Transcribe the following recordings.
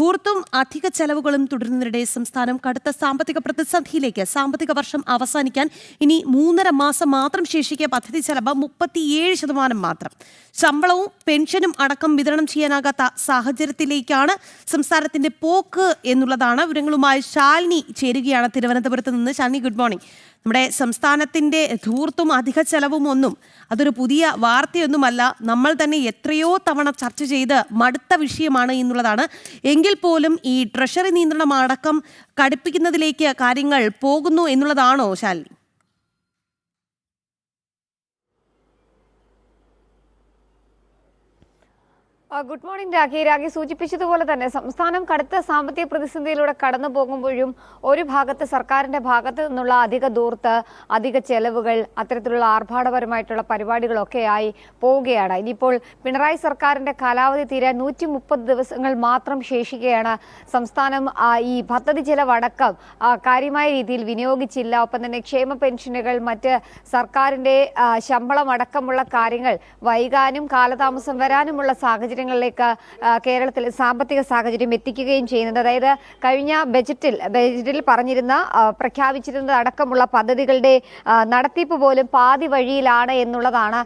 ധൂർത്തും അധിക ചെലവുകളും തുടരുന്നതിനിടെ സംസ്ഥാനം കടുത്ത സാമ്പത്തിക പ്രതിസന്ധിയിലേക്ക് സാമ്പത്തിക വർഷം അവസാനിക്കാൻ ഇനി മൂന്നര മാസം മാത്രം ശേഷിക്കെ പദ്ധതി ചെലവ് മുപ്പത്തിയേഴ് ശതമാനം മാത്രം. ശമ്പളവും പെൻഷനും അടക്കം വിതരണം ചെയ്യാനാകാത്ത സാഹചര്യത്തിലേക്കാണ് സംസ്ഥാനത്തിന്റെ പോക്ക് എന്നുള്ളതാണ് വിവരങ്ങളുമായി ശാലിനി ചേരുകയാണ് തിരുവനന്തപുരത്ത് നിന്ന്. ശാലിനി ഗുഡ് മോർണിംഗ് നമ്മുടെ സംസ്ഥാനത്തിന്റെ ധൂർത്തും അധിക ചെലവും ഒന്നും അതൊരു പുതിയ വാർത്തയൊന്നുമല്ല. നമ്മൾ തന്നെ എത്രയോ തവണ ചർച്ച ചെയ്ത് മടുത്ത വിഷയമാണ് എന്നുള്ളതാണ്. എങ്കിൽ പോലും ഈ ട്രഷറി നിയന്ത്രണം അടക്കം കടുപ്പിക്കുന്നതിലേക്ക് കാര്യങ്ങൾ പോകുന്നു എന്നുള്ളതാണോ Shalini? Good morning Rakhi. Rakhi സൂചിപ്പിച്ചതുപോലെ തന്നെ സംസ്ഥാനം കടുത്ത സാമ്പത്തിക പ്രതിസന്ധിയിലൂടെ കടന്നു പോകുമ്പോഴും ഒരു ഭാഗത്ത് സർക്കാരിന്റെ ഭാഗത്ത് നിന്നുള്ള അധിക ദൂർത്ത് അധിക ചെലവുകൾ അത്തരത്തിലുള്ള ആർഭാടപരമായിട്ടുള്ള പരിപാടികളൊക്കെയായി പോവുകയാണ്. ഇനിയിപ്പോൾ പിണറായി സർക്കാരിന്റെ കാലാവധി തീരാൻ നൂറ്റി മുപ്പത് ദിവസങ്ങൾ മാത്രം ശേഷിക്കുകയാണ് സംസ്ഥാനം ഈ പദ്ധതി ചെലവടക്കം കാര്യമായ രീതിയിൽ വിനിയോഗിച്ചില്ല. ഒപ്പം തന്നെ ക്ഷേമ പെൻഷനുകൾ മറ്റ് സർക്കാരിന്റെ ശമ്പളം അടക്കമുള്ള കാര്യങ്ങൾ വൈകാനും കാലതാമസം വരാനുമുള്ള സാഹചര്യങ്ങളിലേക്ക് കേരളത്തിൽ സാമ്പത്തിക സാഹചര്യം എത്തിക്കുകയും ചെയ്യുന്നത്. അതായത് കഴിഞ്ഞ ബജറ്റിൽ ബജറ്റിൽ പറഞ്ഞിരുന്ന പ്രഖ്യാപിച്ചിരുന്നത് അടക്കമുള്ള പദ്ധതികളുടെ നടത്തിപ്പ് പോലും പാതി വഴിയിലാണ് എന്നുള്ളതാണ്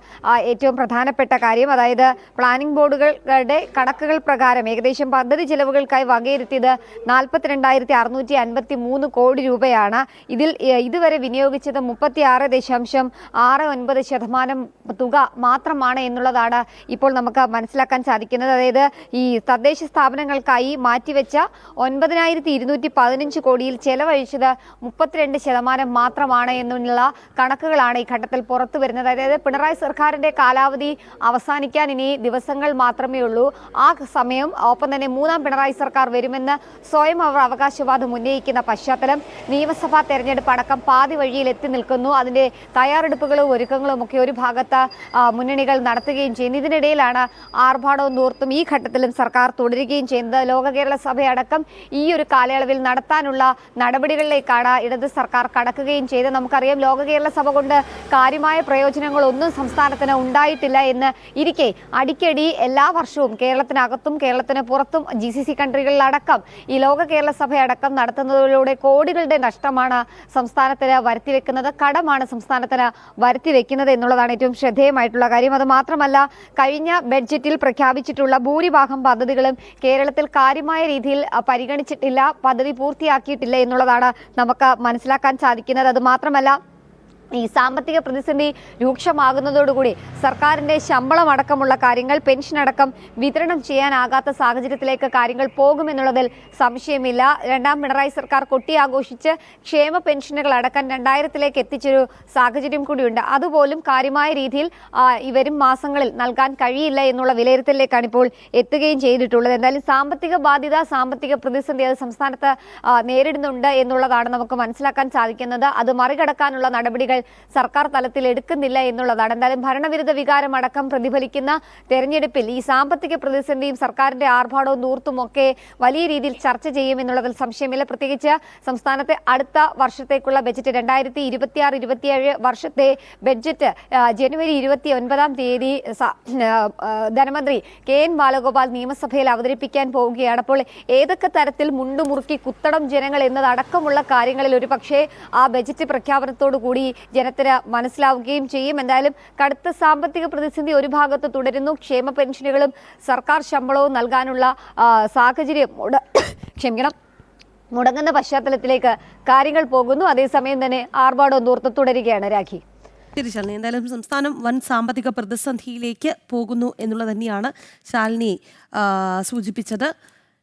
ഏറ്റവും പ്രധാനപ്പെട്ട കാര്യം. അതായത് പ്ലാനിംഗ് ബോർഡുകളുടെ കണക്കുകൾ പ്രകാരം ഏകദേശം പദ്ധതി ചെലവുകൾക്കായി വകയിരുത്തിയത് നാൽപ്പത്തിരണ്ടായിരത്തി അറുന്നൂറ്റി അൻപത്തി മൂന്ന് കോടി രൂപയാണ്. ഇതിൽ ഇതുവരെ വിനിയോഗിച്ചത് മുപ്പത്തി ആറ് ദശാംശം ആറ് ഒൻപത് ശതമാനം തുക മാത്രമാണ് എന്നുള്ളതാണ് ഇപ്പോൾ നമുക്ക് മനസ്സിലാക്കാൻ സാധിക്കുന്നത്. അതായത് ഈ തദ്ദേശ സ്ഥാപനങ്ങൾക്കായി മാറ്റിവെച്ച ഒൻപതിനായിരത്തി ഇരുന്നൂറ്റി പതിനഞ്ച് കോടിയിൽ ചെലവഴിച്ചത് മുപ്പത്തിരണ്ട് ശതമാനം മാത്രമാണ് എന്നുള്ള കണക്കുകളാണ് ഈ ഘട്ടത്തിൽ പുറത്തു വരുന്നത്. അതായത് പിണറായി സർക്കാരിന്റെ കാലാവധി അവസാനിക്കാൻ ഇനി ദിവസങ്ങൾ മാത്രമേ ഉള്ളൂ. ആ സമയം ഒപ്പം തന്നെ മൂന്നാം പിണറായി സർക്കാർ വരുമെന്ന് സ്വയം അവർ അവകാശവാദം ഉന്നയിക്കുന്ന പശ്ചാത്തലം നിയമസഭാ തെരഞ്ഞെടുപ്പ് അടക്കം പാതി വഴിയിൽ എത്തി നിൽക്കുന്നു. അതിന്റെ തയ്യാറെടുപ്പുകളും ഒരുക്കങ്ങളും ഒക്കെ ഒരു ഭാഗത്ത് മുന്നണികൾ നടത്തുകയും ചെയ്യുന്നു. ഇതിനിടയിലാണ് ആർഭാടവും ദൂർത്തും ഈ ഘട്ടത്തിലും സർക്കാർ തുടരുകയും ചെയ്യുന്നത്. ലോക കേരള സഭയടക്കം ഈ ഒരു കാലയളവിൽ നടത്താനുള്ള നടപടികളിലേക്കാണ് ഇടത് സർക്കാർ കടക്കുകയും ചെയ്ത് നമുക്കറിയാം ലോക കേരള സഭ കൊണ്ട് കാര്യമായ പ്രയോജനങ്ങളൊന്നും സംസ്ഥാനത്തിന് ഉണ്ടായിട്ടില്ല എന്ന് ഇരിക്കെ അടിക്കടി എല്ലാ വർഷവും കേരളത്തിനകത്തും കേരളത്തിന് പുറത്തും ജി സി സി കൺട്രികളിലടക്കം ഈ ലോക കേരള സഭയടക്കം നടത്തുന്നതിലൂടെ കോടികളുടെ നഷ്ടമാണ് സംസ്ഥാനത്തിന് വരുത്തിവെക്കുന്നത് കടമാണ് സംസ്ഥാനത്തിന് വരുത്തിവെക്കുന്നത് എന്നുള്ളതാണ് ഏറ്റവും ശ്രദ്ധേയമായിട്ടുള്ള കാര്യം. അത് മാത്രമല്ല കഴിഞ്ഞ ബഡ്ജറ്റിൽ പ്രഖ്യാപിച്ചിട്ടുള്ള ഭൂരിഭാഗം പദ്ധതികളും കേരളത്തിൽ കാര്യമായ രീതിയിൽ പരിഗണിച്ചിട്ടില്ല പദ്ധതി പൂർത്തിയാക്കിയിട്ടില്ല എന്നുള്ളതാണ് നമുക്ക് മനസ്സിലാക്കാൻ സാധിക്കുന്നത്. അത് മാത്രമല്ല ഈ സാമ്പത്തിക പ്രതിസന്ധി രൂക്ഷമാകുന്നതോടുകൂടി സർക്കാരിന്റെ ശമ്പളം അടക്കമുള്ള കാര്യങ്ങൾ പെൻഷൻ അടക്കം വിതരണം ചെയ്യാനാകാത്ത സാഹചര്യത്തിലേക്ക് കാര്യങ്ങൾ പോകുമെന്നുള്ളതിൽ സംശയമില്ല. രണ്ടാം പിണറായി സർക്കാർ കൊട്ടിയാഘോഷിച്ച് ക്ഷേമ പെൻഷനുകൾ അടക്കം രണ്ടായിരത്തിലേക്ക് എത്തിച്ചൊരു സാഹചര്യം കൂടിയുണ്ട്. അതുപോലും കാര്യമായ രീതിയിൽ ഇവരും മാസങ്ങളിൽ നൽകാൻ കഴിയില്ല എന്നുള്ള വിലയിരുത്തലിലേക്കാണ് ഇപ്പോൾ എത്തുകയും ചെയ്തിട്ടുള്ളത്. എന്തായാലും സാമ്പത്തിക ബാധ്യത സാമ്പത്തിക പ്രതിസന്ധി അത് സംസ്ഥാനത്ത് നേരിടുന്നുണ്ട് എന്നുള്ളതാണ് നമുക്ക് മനസ്സിലാക്കാൻ സാധിക്കുന്നത്. അത് മറികടക്കാനുള്ള നടപടികൾ സർക്കാർ തലത്തിൽ എടുക്കുന്നില്ല എന്നുള്ളതാണ്. എന്തായാലും ഭരണവിരുദ്ധ വികാരം അടക്കം പ്രതിഫലിക്കുന്ന തെരഞ്ഞെടുപ്പിൽ ഈ സാമ്പത്തിക പ്രതിസന്ധിയും സർക്കാരിന്റെ ആർഭാടവും ദൂർത്തും ഒക്കെ വലിയ രീതിയിൽ ചർച്ച ചെയ്യും എന്നുള്ളതിൽ സംശയമില്ല. പ്രത്യേകിച്ച് സംസ്ഥാനത്തെ അടുത്ത വർഷത്തേക്കുള്ള ബജറ്റ് രണ്ടായിരത്തി ഇരുപത്തിയാറ് ഇരുപത്തിയേഴ് വർഷത്തെ ബഡ്ജറ്റ് ജനുവരി ഇരുപത്തി ഒൻപതാം തീയതി ധനമന്ത്രി കെ എൻ ബാലഗോപാൽ നിയമസഭയിൽ അവതരിപ്പിക്കാൻ പോവുകയാണ്. അപ്പോൾ ഏതൊക്കെ തരത്തിൽ മുണ്ടുമുറുക്കി കുത്തടം ജനങ്ങൾ എന്നതടക്കമുള്ള കാര്യങ്ങളിൽ ഒരു പക്ഷേ ആ ബജറ്റ് പ്രഖ്യാപനത്തോടു കൂടി ജനത്തിന് മനസ്സിലാവുകയും ചെയ്യും. എന്തായാലും കടുത്ത സാമ്പത്തിക പ്രതിസന്ധി ഒരു ഭാഗത്ത് തുടരുന്നു. ക്ഷേമ പെൻഷനുകളും സർക്കാർ ശമ്പളവും നൽകാനുള്ള സാഹചര്യം ക്ഷമിക്കണം മുടങ്ങുന്ന പശ്ചാത്തലത്തിലേക്ക് കാര്യങ്ങൾ പോകുന്നു. അതേസമയം തന്നെ ആർഭാടം ദൂർത്ത് തുടരുകയാണ് രാഖി. തിരിച്ചറിഞ്ഞു എന്തായാലും സംസ്ഥാനം വൻ സാമ്പത്തിക പ്രതിസന്ധിയിലേക്ക് പോകുന്നു എന്നുള്ളത് തന്നെയാണ് ശാലിനി സൂചിപ്പിച്ചത്.